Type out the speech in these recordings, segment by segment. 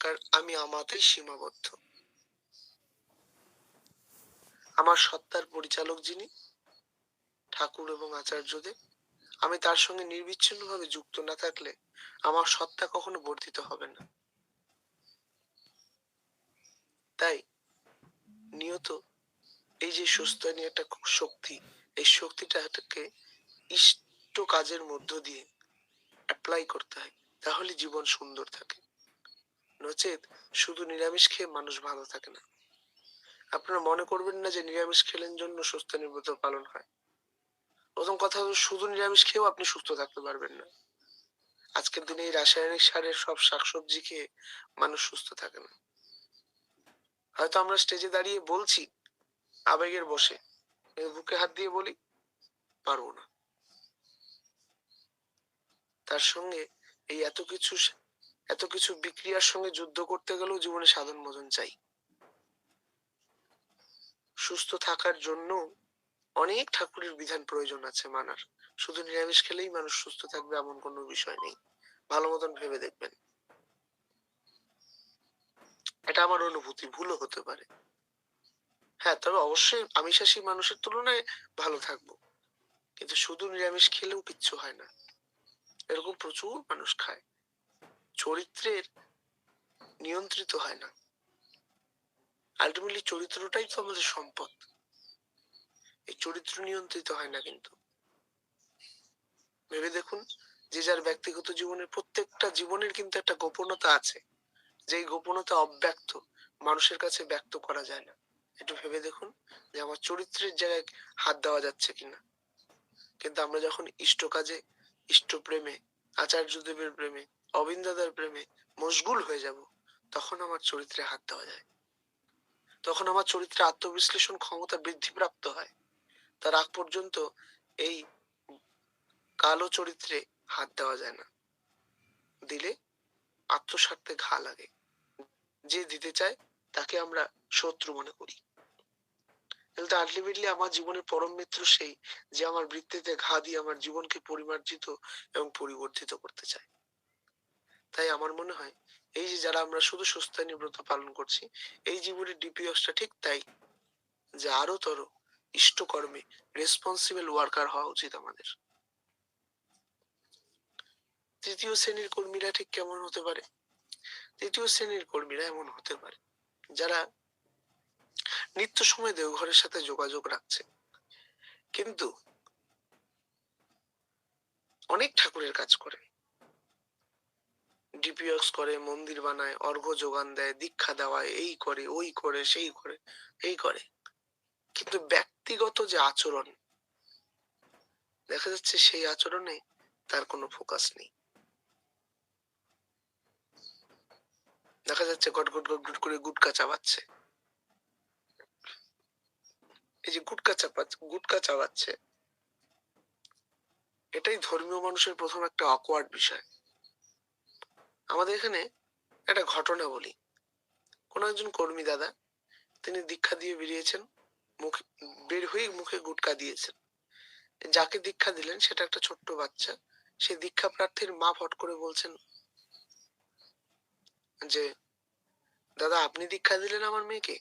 কারণ আমি আমাতেই সীমাবদ্ধ। আমার সত্তার পরিচালক যিনি, ঠাকুর এবং আচার্যদেব, আমি তার সঙ্গে নির্বিচ্ছিন্নভাবে যুক্ত না থাকলে আমার সত্তা কখনো বর্ধিত হবে না। তাই নিয়ত এই যে সুস্থানীয় একটা শক্তি, এই শক্তিটাকে ইষ্ট কাজের মধ্য দিয়ে অ্যাপ্লাই করতে হয়, তাহলে জীবন সুন্দর থাকে। নচেত শুধু নিরামিষ খেয়ে মানুষ ভালো থাকে না। আপনারা মনে করবেন না যে নিরামিষ খেলেন জন্য সুস্থ নির্ব্রত পালন হয়। প্রথম কথা হলো শুধু নিরামিষ খেয়েও আপনি সুস্থ থাকতে পারবেন না। আজকের দিনে এই রাসায়নিক সারের সব শাকসবজি খেয়ে মানুষ সুস্থ থাকে না। হয়তো আমরা স্টেজে দাঁড়িয়ে বলছি, আবেগের বসে বুকে হাত দিয়ে বলি, পারব না। তার সঙ্গে এই এত কিছু এত কিছু বিক্রিয়ার সঙ্গে যুদ্ধ করতে গেলেও জীবনে সাধন মজন চাই। সুস্থ থাকার জন্য অনেক ঠাকুরের বিধান প্রয়োজন আছে মানার। শুধু নিরামিষ খেলেই মানুষ সুস্থ থাকবে এমন কোনো বিষয় নেই। ভালো মতন ভেবে দেখবেন। এটা আমার অনুভূতি, ভুলও হতে পারে। হ্যাঁ তবে অবশ্যই আমিষাসী মানুষের তুলনায় ভালো থাকব। কিন্তু শুধু নিরামিষ খেলেও কিচ্ছু হয় না। এরকম প্রচুর মানুষ খায়। চরিত্রের নিয়ন্ত্রিত হয় না। আলটিমেটলি চরিত্রটাই তো আমাদের সম্পদ। এই চরিত্র নিয়ন্ত্রিত হয় না কিন্তু। ভেবে দেখুন, যে যার ব্যক্তিগত জীবনের প্রত্যেকটা জীবনের কিন্তু একটা গোপনতা আছে। যেই গোপনতা অব্যক্ত, মানুষের কাছে ব্যক্ত করা যায় না। একটু ভেবে দেখুন, যে আমার চরিত্রের জায়গায় হাত দেওয়া যাচ্ছে কিনা। কিন্তু আমরা যখন ইষ্ট কাজে, ইষ্ট প্রেমে আচার্যদেবের প্রেমে, অবিন্দাদার প্রেমে মশগুল হয়ে যাব, তখন আমার চরিত্রে হাত দেওয়া যায়। তখন আমার চরিত্রে আত্মবিশ্লেষণ ক্ষমতা বৃদ্ধিপ্রাপ্ত হয়। তার আগ পর্যন্ত এই কালো চরিত্রে হাত দেওয়া যায় না। দিলে আত্মস্বার্থে ঘা লাগে। যে দিতে চায়, তাকে আমরা শত্রু মনে করি। কিন্তু আলটিমেটলি আমার জীবনের পরম মিত্র সেই যে আমার বৃত্তিতে ঘা দিয়ে আমার জীবনকে পরিমার্জিত এবং পরিবর্ধিত করতে চায়। তাই আমার মনে হয় এই যে যারা আমরা শুধু সুস্থানীয় ব্রত পালন করছি, এই জীবনের ডিপিএসটা ঠিক তাই যে আরও তর ইষ্টকর্মে রেসপন্সিবল ওয়ার্কার হওয়া উচিত আমাদের। তৃতীয় শ্রেণির কর্মীরা ঠিক কেমন হতে পারে? তৃতীয় শ্রেণির কর্মীরা এমন হতে পারে যারা নিত্য সময় দেওঘরের সাথে যোগাযোগ রাখছে। কিন্তু অনেক ঠাকুরের কাজ করে। ডিপিএক্স করে, মন্দির বানায়, অর্ঘ্য যোগান দেয়, দীক্ষা দেওয়ায়, এই করে, ওই করে, সেই করে, এই করে। কিন্তু ব্যক্তিগত যে আচরণ, দেখা যাচ্ছে সেই আচরণে তার কোনো ফোকাস নেই। দেখা যাচ্ছে গট গট গট গট করে গুটকা চাবাচ্ছে। এই যে গুটকা চাপাচ্ছে গুটকা চাবাচ্ছে এটাই ধর্মীয় মানুষের প্রথম একটা অকওয়ার্ড বিষয়। আমাদের এখানে একটা ঘটনা বলি। কোন একজন কর্মী দাদা, তিনি দীক্ষা দিয়ে বেরিয়েছেন, মুখে, বের হয়ে মুখে গুটকা দিয়েছেন। যাকে দীক্ষা দিলেন, সেটা একটা ছোট্ট বাচ্চা। সেই দীক্ষা প্রার্থীর মা ফট করে বলছেন, যে, দাদা, আপনি দীক্ষা দিলেন আমার মেয়েকে?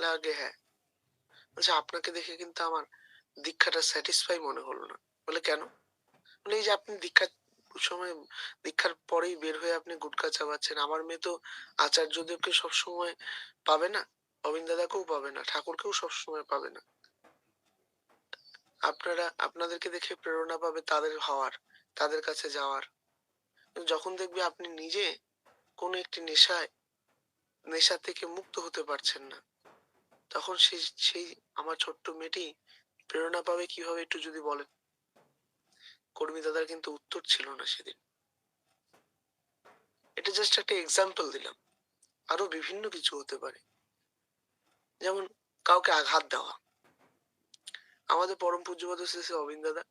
লাগে হ্যাঁ। বলছে আপনাকে দেখে কিন্তু আমার দীক্ষাটা স্যাটিসফাই মনে হলো না। বলে, কেন? বলে, এই যে আপনি দীক্ষা সময়, দীক্ষার পরেই বের হয়ে আপনি গুটকা চাবাচ্ছেন আমার মেয়ে তো আচার্যদেবকে সবসময় পাবে না অবিন্দাদাকেও পাবে না, ঠাকুরকেও সবসময় পাবে না। আপনারা, আপনাদেরকে দেখে প্রেরণা পাবে তাদের হওয়ার, তাদের কাছে যাওয়ার। যখন দেখবে আপনি নিজে কোন একটি নেশায়, নেশা থেকে মুক্ত হতে পারছেন না। তখন সেই সেই আমার ছোট্ট মেয়েটি প্রেরণা পাবে কীভাবে একটু যদি বলেন? কর্মী দাদার কিন্তু উত্তর ছিল না সেদিন। এটা জাস্ট একটা এক্সাম্পল দিলাম। আরও বিভিন্ন কিছু হতে পারে। যেমন কাউকে আঘাত দেওয়া। আমাদের পরম পূজ্যপাদ শ্রী অবিন্দ দাদা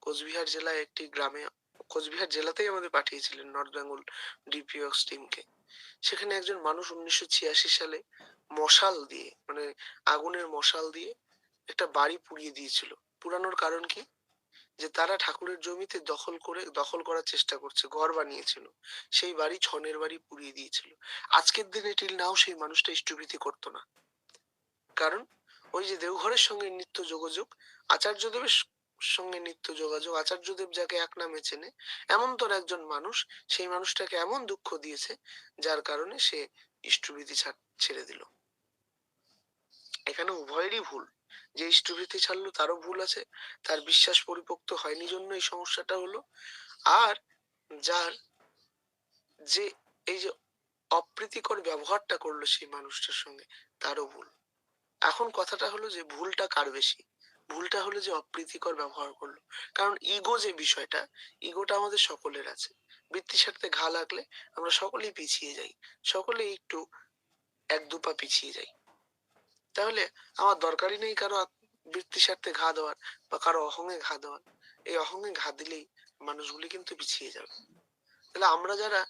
কোচবিহার জেলায় একটি গ্রামে, কোচবিহার জেলাতেই আমাদের পাঠিয়েছিলেন নর্থ বেঙ্গল ডিপিএক্স টিমকে সেখানে একজন মানুষ উনিশশো ছিয়াশি সালে মশাল দিয়ে মানে আগুনের মশাল দিয়ে একটা বাড়ি পুড়িয়ে দিয়েছিল। পুরানোর কারণ কি? যে তারা ঠাকুরের জমিতে দখল করে, দখল করার চেষ্টা করছে, ঘর বানিয়েছিল। সেই বাড়ি ছনের বাড়ি পুড়িয়ে দিয়েছিল। আজকের দিনে টিল নাও সেই মানুষটা ইষ্টভীতি করতো না। কারণ ওই যে দেওঘরের সঙ্গে নিত্য যোগাযোগ, আচার্যদেবের স- সঙ্গে নিত্য যোগাযোগ। আচার্যদেব যাকে এক নামে চেনে এমন তোর একজন মানুষ সেই মানুষটাকে এমন দুঃখ দিয়েছে যার কারণে সে ইষ্টভীতি ছেড়ে দিল। এখানে উভয়েরই ভুল। যে ইষ্টভীতি ছাড়লো তারও ভুল আছে, তার বিশ্বাস পরিপক্ত হয়নি জন্য এই সমস্যাটা হলো। আর যার যে এই যে অপ্রীতিকর ব্যবহারটা করল সেই মানুষটার সঙ্গে, তারও ভুল। এখন কথাটা হলো যে ভুলটা কার বেশি? ভুলটা হলো যে অপ্রীতিকর ব্যবহার করল। কারণ ইগো যে বিষয়টা ইগোটা আমাদের সকলের আছে। বৃত্তি স্বার্থে ঘা লাগলে আমরা সকলেই পিছিয়ে যাই। সকলেই একটু এক দু পা পিছিয়ে যাই। তাহলে আমার দরকারই নেই কারও আত- বৃত্তি স্বার্থে ঘা দেওয়ার বা কারও অহঙে ঘা দেওয়ার। এই অহঙে ঘা দিলেই মানুষগুলি কিন্তু পিছিয়ে যাবে। তাহলে আমরা যারা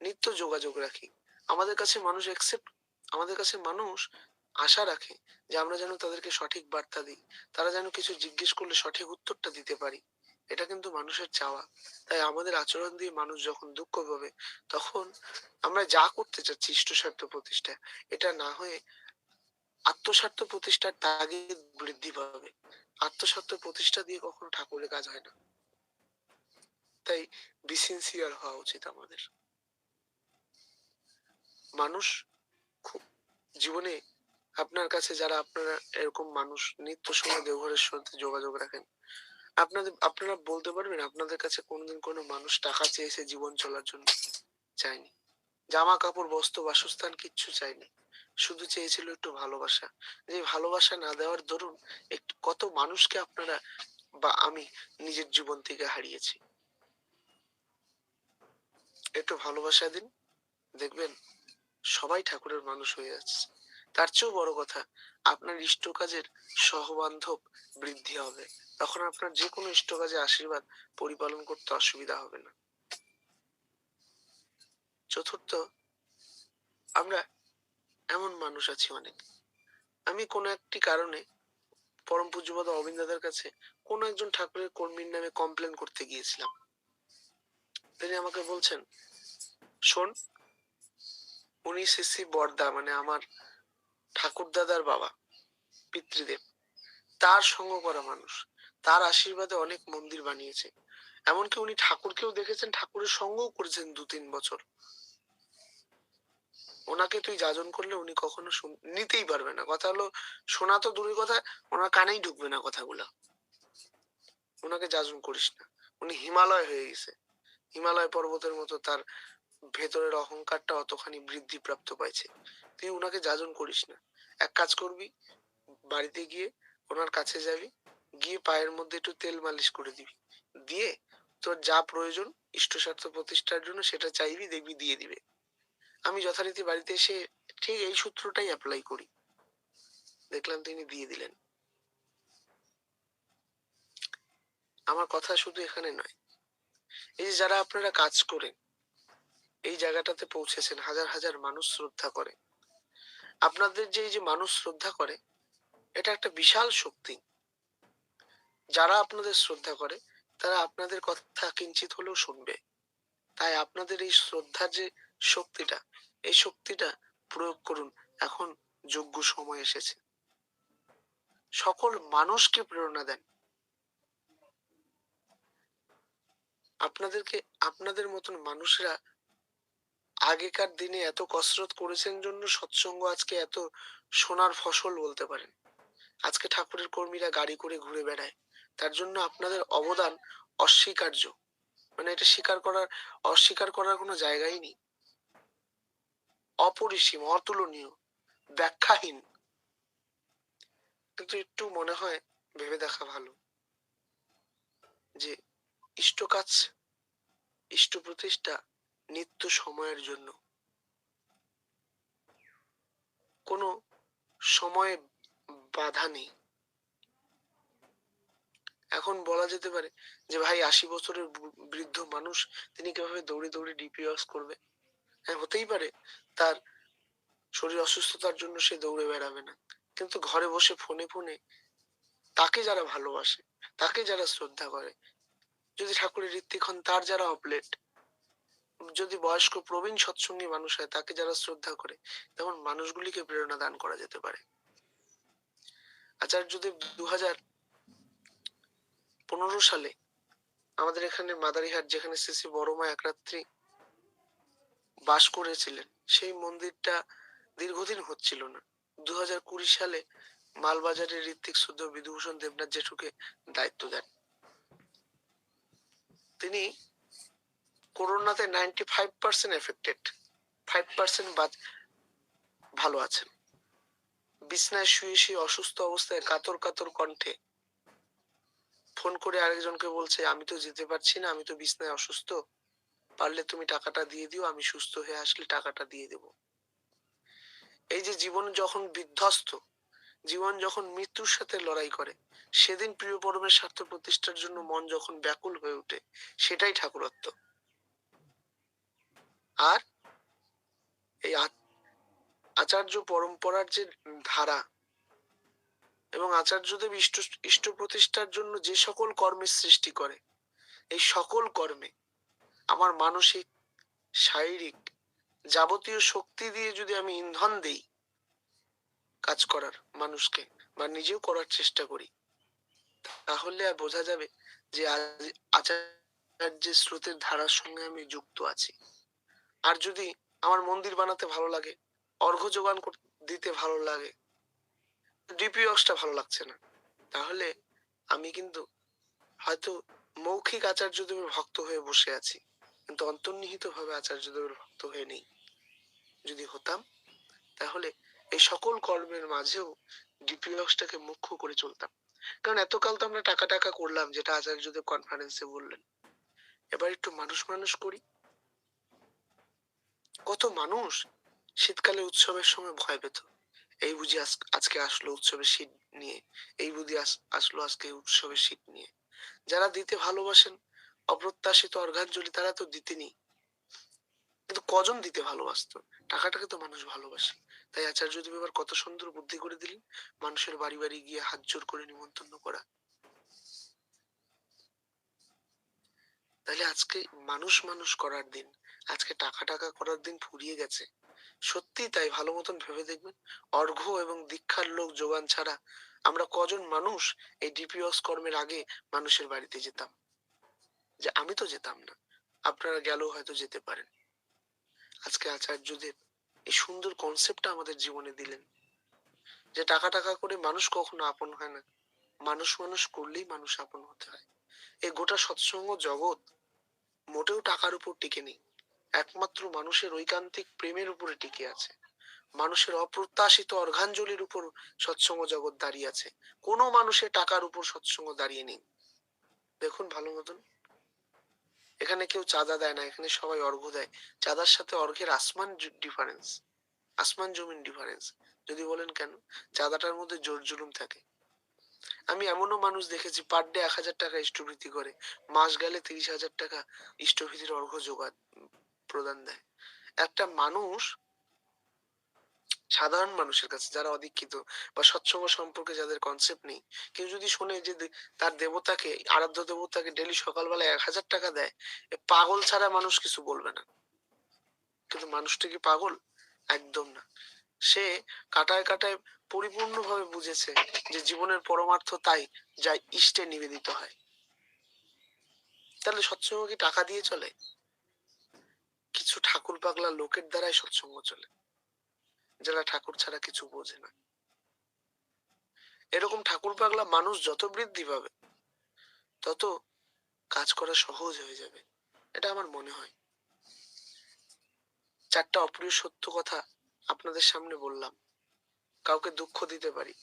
নিত্য যোগাযোগ রাখি, আমাদের কাছে মানুষ একসেপ্ট আমাদের কাছে মানুষ আশা রাখে যে আমরা যেন তাদেরকে সঠিক বার্তা দিই। তারা যেন কিছু জিজ্ঞেস করলে সঠিক উত্তরটা দিতে পারি। এটা কিন্তু মানুষের চাওয়া। তাই আমাদের আচরণ দিয়ে মানুষ যখন দুঃখ পাবে, তখন আমরা যা করতে চাচ্ছি ইষ্ট স্বার্থ প্রতিষ্ঠা, এটা না হয়ে আত্মস্বার্থ প্রতিষ্ঠার তাগিদ বৃদ্ধি পাবে। আত্মস্বার্থ প্রতিষ্ঠা দিয়ে কখনো ঠাকুরের কাজ হয় না। তাই বিসিনসিয়ার হওয়া উচিত আমাদের। মানুষ খুব জীবনে আপনার কাছে যারা আপনারা এরকম মানুষ নিত্য সময় দেওঘরের সাথে যোগাযোগ রাখেন, আপনাদের, আপনারা বলতে পারবেন আপনাদের কাছে কোনোদিন কোনো মানুষ টাকা চেয়েছে জীবন চলার জন্য? চায়নি। জামা কাপড় বস্ত্র, বাসস্থান কিচ্ছু চায়নি। শুধু চেয়েছিল একটু ভালোবাসা। যে ভালোবাসা না দেওয়ার দরুন একটু কত মানুষকে আপনারা বা আমি নিজের জীবন থেকে হারিয়েছি। একটু ভালোবাসা দিন। দেখবেন সবাই ঠাকুরের মানুষ হয়ে যাচ্ছে। তার চেয়েও বড় কথা, আপনার ইষ্ট কাজের সহবান্ধব বৃদ্ধি হবে। তখন আপনার যে কোনো ইষ্ট কাজে আশীর্বাদ পরিপালন করতে অসুবিধা হবে না। চতুর্থ, আমরা এমন মানুষ আছি অনেক। আমি কোনো একটি কারণে পরম পূজ্যপদ অবিন্দাদের কাছে কোন একজন ঠাকুরের কর্মীর নামে কমপ্লেন করতে গিয়েছিলাম। তিনি আমাকে বলছেন, শোন, উনি শ্রী বর্দা মানে আমার ঠাকুর দাদার বাবা, পিতৃদেব। তার সঙ্গ করা মানুষ। তার আশীর্বাদে অনেক মন্দির বানিয়েছে। এমনকি উনি ঠাকুরকেও দেখেছেন, ঠাকুরের সঙ্গও করেছেন দু তিন বছর। ওনাকে তুই যাজন করলে উনি কখনো নিতেই পারবে না। কথা হলো, শোনা তো দূরের কথা, ওনার কানেই ঢুকবে না কথাগুলো। ওনাকে যাজন করিস না। উনি হিমালয় হয়ে গেছে। হিমালয় পর্বতের মতো তার ভেতরের অহংকারটা অতখানি বৃদ্ধি প্রাপ্ত পাইছে। তুই উনাকে যাজন করিস না। এক কাজ করবি, বাড়িতে গিয়ে ওনার কাছে যাবি, গিয়ে পায়ের মধ্যে একটু তেল মালিশ করে দিবি। দিয়ে তোর যা প্রয়োজন ইষ্ট স্বার্থ প্রতিষ্ঠার জন্য সেটা চাইবি, দেখবি দিয়ে দিবে। আমি যথারীতি বাড়িতে এসে ঠিক এই সূত্রটাই অ্যাপ্লাই করি। দেখলাম তিনি দিয়ে দিলেন। আমার কথা শুধু এখানে নয়, এই যে যারা আপনারা কাজ করেন, এই জায়গাটাতে পৌঁছেছেন, হাজার হাজার মানুষ শ্রদ্ধা করে আপনাদের যে এই যে মানুষ শ্রদ্ধা করে, এটা একটা বিশাল শক্তি। যারা আপনাদের শ্রদ্ধা করে, তারা আপনাদের কথা কিঞ্চিত হলেও শুনবে। তাই আপনাদের এই শ্রদ্ধার যে শক্তিটা, এই শক্তিটা প্রয়োগ করুন। এখন যোগ্য সময় এসেছে। সকল মানুষকে প্রেরণা দেন। আপনাদেরকে, আপনাদের মতন মানুষরা আগেকার দিনে এত কসরত করেছেন জন্য সৎসঙ্গ আজকে এত সোনার ফসল বলতে পারেন। আজকে ঠাকুরের কর্মীরা গাড়ি করে ঘুরে বেড়ায়। তার জন্য আপনাদের অবদান অস্বীকার্য। মানে এটা স্বীকার করার, অস্বীকার করার কোনো জায়গাই নেই। অপরিসীম, অতুলনীয়, ব্যাখ্যাহীন। কিন্তু একটু মনে হয় ভেবে দেখা ভালো। যে ইষ্ট কাজ ইষ্ট প্রতিষ্ঠা নিত্য সময়ের জন্য। কোনো সময়ে বাধা নেই। এখন বলা যেতে পারে যে, ভাই, আশি বছরের বৃদ্ধ মানুষ, তিনি কীভাবে দৌড়ে দৌড়ে ডিপিএস করবে? হ্যাঁ হতেই পারে তার শরীর অসুস্থতার জন্য সে দৌড়ে বেড়াবে না। কিন্তু ঘরে বসে ফোনে ফোনে তাকে যারা ভালোবাসে, তাকে যারা শ্রদ্ধা করে, যদি ঠাকুরের ঋত্বিক হন, তার যারা অপলেট যদি বয়স্ক প্রবীণ সৎসঙ্গী মানুষ হয়, তাকে যারা শ্রদ্ধা করে তখন মানুষগুলিকে প্রেরণা দান করা যেতে পারে। আচার্যদেব দু হাজার সালে আমাদের এখানে মাদারিহাট, যেখানে শ্রী বড়মা এক রাত্রি বাস করেছিলেন, সেই মন্দিরটা দীর্ঘদিন হচ্ছিল না। দু হাজার কুড়ি সালে মালবাজারের ঋত্বিক শুদ্ধ বিধুভূষণ দেবনাথ জেঠুকে দায়িত্ব দেন। তিনি করোনাতে ninety five percent affected five percent ভালো আছেন বিছনায় শুয়ে শুয়ে অসুস্থ অবস্থায় কাতর কাতর কণ্ঠে ফোন করে আরেকজনকে বলছে, আমি তো যেতে পারছি না, আমি তো বিছনায় অসুস্থ। পারলে তুমি টাকাটা দিয়ে দিও, আমি সুস্থ হয়ে আসলে টাকাটা দিয়ে দেব। এই যে জীবন যখন বিধ্বস্ত, জীবন যখন মৃত্যুর সাথে লড়াই করে, সেদিন প্রিয় পরমের স্বার্থ প্রতিষ্ঠার জন্য মন যখন ব্যাকুল হয়ে ওঠে, সেটাই ঠাকুরত্ব। আর এই আচার্য পরম্পরার যে ধারা এবং আচার্যদেব ইষ্ট ইষ্ট প্রতিষ্ঠার জন্য যে সকল কর্মের সৃষ্টি করে, এই সকল কর্মে আমার মানসিক, শারীরিক যাবতীয় শক্তি দিয়ে যদি আমি ইন্ধন দেই কাজ করার মানুষকে বা নিজেও করার চেষ্টা করি, তাহলে আর বোঝা যাবে যে আচার্যের স্রোতের ধারার সঙ্গে আমি যুক্ত আছি। আর যদি আমার মন্দির বানাতে ভালো লাগে, অর্ঘ্য যোগান দিতে ভালো লাগে ডিপিওক্সটা ভালো লাগছে না। তাহলে আমি কিন্তু হয়তো মৌখিক আচার্য আচার্যদেবের ভক্ত হয়ে বসে আছি, কিন্তু অন্তর্নিহিত ভাবে আচার্য আচার্যদেবের ভক্ত হয়ে নেই। যদি হতাম, তাহলে এই সকল কর্মের মাঝেও ডিপিওক্সটাকে মুখ্য করে চলতাম। কারণ এতকাল তো আমরা টাকা টাকা করলাম, যেটা আচার্যদেব কনফারেন্সে বললেন। এবার একটু মানুষ মানুষ করি। কত মানুষ শীতকালে উৎসবের সময় ভয় পেত। এই বুঝি আজকে আসলো উৎসবের শীত নিয়ে। এই বুঝি আসলো আজকে উৎসবের শীত নিয়ে। যারা দিতে ভালোবাসেন, অপ্রত্যাশিত অর্ঘাঞ্জলি তারা তো দিতেনি। কিন্তু কজন দিতে ভালোবাসত? টাকাটাকে তো মানুষ ভালোবাসে। তাই আচার্যদেব এবার কত সুন্দর বুদ্ধি করে দিলেন, মানুষের বাড়ি বাড়ি গিয়ে হাত জোর করে নিমন্ত্রণ করা। তাহলে আজকে মানুষ মানুষ করার দিন। আজকে টাকা টাকা করার দিন ফুরিয়ে গেছে। সত্যি তাই, ভালো মতন ভেবে দেখবেন। অর্ঘ্য এবং দীক্ষার লোক যোগান ছাড়া আমরা কজন মানুষ এই ডিপিওস কর্মের আগে মানুষের বাড়িতে যেতাম? যে আমি তো যেতাম না, আপনারা গেলেও হয়তো যেতে পারেন। আজকে আচার্যদেব এই সুন্দর কনসেপ্টটা আমাদের জীবনে দিলেন। যে টাকা টাকা করে মানুষ কখনো আপন হয় না। মানুষ মানুষ করলেই মানুষ আপন হতে হয়। এই গোটা সৎসঙ্গ জগৎ মোটেও টাকার উপর টিকে নেই। একমাত্র মানুষের ঐকান্তিক প্রেমের উপরে টিকে আছে। মানুষের অপ্রত্যাশিত অর্ঘাঞ্জলির উপর সৎসঙ্গ জগৎ দাঁড়িয়ে আছে। কোনো মানুষের টাকার উপর সৎসঙ্গ দাঁড়িয়ে নেই। দেখুন ভালো মতন। এখানে কেউ চাঁদা দেয় না, এখানে সবাই অর্ঘ্য দেয়। চাঁদার সাথে অর্ঘের আসমান ডিফারেন্স আসমান জমিন ডিফারেন্স যদি বলেন কেন? চাঁদাটার মধ্যে জোর জুলুম থাকে। আমি এমনও মানুষ দেখেছি পার ডে এক হাজার টাকা ইষ্টভৃতি করে। মাস গেলে তিরিশ হাজার টাকা ইষ্টভৃতির অর্ঘ্য যোগান প্রদান দেয়। একটা মানুষ সাধারণ মানুষের কাছে যারা অদীক্ষিত বা সৎসঙ্গ সম্পর্কে যাদের কনসেপ্ট নেই, কেউ যদি শোনে যে তার দেবতাকে, আরাধ্য দেবতাকে ডেলি সকালবেলা এক হাজার টাকা দেয় পাগল ছাড়া মানুষ কিছু বলবে না। কিন্তু মানুষটা কি পাগল? একদম না। সে কাটায় কাটায় পরিপূর্ণভাবে বুঝেছে যে জীবনের পরমার্থ তাই, যা ইষ্টে নিবেদিত হয়। তাহলে সৎসঙ্গ কি টাকা দিয়ে চলে? ঠাকুর পাগলা লোকের দ্বারাই সৎসঙ্গ চলে। যারা ঠাকুর ছাড়া কিছু বোঝে না। এরকম ঠাকুর পাগলা মানুষ যত বৃদ্ধি পাবে, তত কাজ করা সহজ হয়ে যাবে। এটা আমার মনে হয়। চারটা অপ্রিয় সত্য কথা আপনাদের সামনে বললাম। কাউকে দুঃখ দিতে পারি।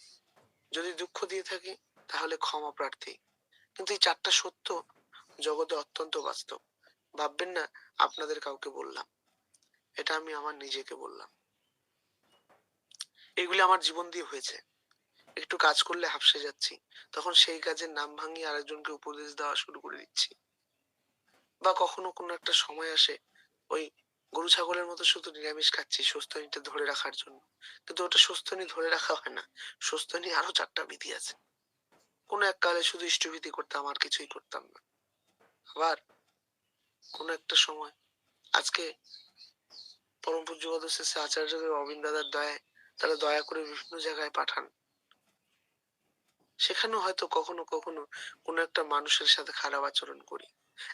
যদি দুঃখ দিয়ে থাকি, তাহলে ক্ষমা প্রার্থী। কিন্তু এই চারটা সত্য জগতে অত্যন্ত বাস্তব। ভাববেন না, আপনাদের কাউকে বললাম। এটা আমি আমার নিজেকে বললাম। এগুলি আমার জীবন দিয়ে হয়েছে। একটু কাজ করলে হাফসে যাচ্ছি। তখন সেই কাজের নাম ভাঙিয়ে আরেকজনকে উপদেশ দেওয়া শুরু করে দিচ্ছি। বা কখনো কোনো একটা সময় আসে, ওই গরু ছাগলের মতো শুধু নিরামিষ খাচ্ছি সুস্থনিটা ধরে রাখার জন্য। কিন্তু ওটা সুস্থনি ধরে রাখা হয় না। সুস্থনি আরও চারটা বিধি আছে। কোনো এক কালে শুধু ইষ্টভীতি করতাম, আর কিছুই করতাম না। আবার কোনো একটা সময়, আজকে পরম পূজ্যপদ শেষে আচার্য অবিন্দ দাদার দয়ায় তারা দয়া করে বিভিন্ন জায়গায় পাঠান। সেখানেও হয়তো কখনো কখনো কোনো একটা মানুষের সাথে খারাপ আচরণ করি।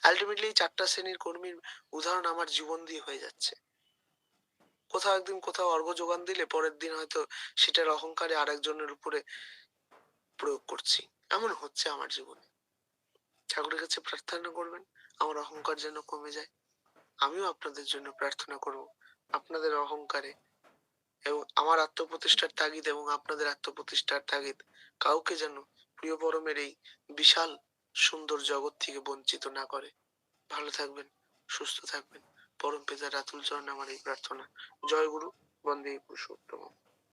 আলটিমেটলি চারটা শ্রেণির কর্মীর উদাহরণ আমার জীবন দিয়ে হয়ে যাচ্ছে। কোথাও একদিন কোথাও অর্ঘ যোগান দিলে পরের দিন হয়তো সেটার অহংকারে আরেকজনের উপরে প্রয়োগ করছি। এমন হচ্ছে আমার জীবনে। ঠাকুরের কাছে প্রার্থনা করবেন, আমার অহংকার যেন কমে যায়। আমিও আপনাদের জন্য প্রার্থনা করব। আপনাদের অহংকারে এবং আমার আত্মপ্রতিষ্ঠার তাগিদ এবং আপনাদের আত্মপ্রতিষ্ঠার তাগিদ। কাউকে যেন প্রিয় পরমের এই বিশাল সুন্দর জগৎ থেকে বঞ্চিত না করে। ভালো থাকবেন, সুস্থ থাকবেন। পরম পিতা রাতুল চরণ আমার এই প্রার্থনা। জয় গুরু, বন্দে পুরুষোত্তম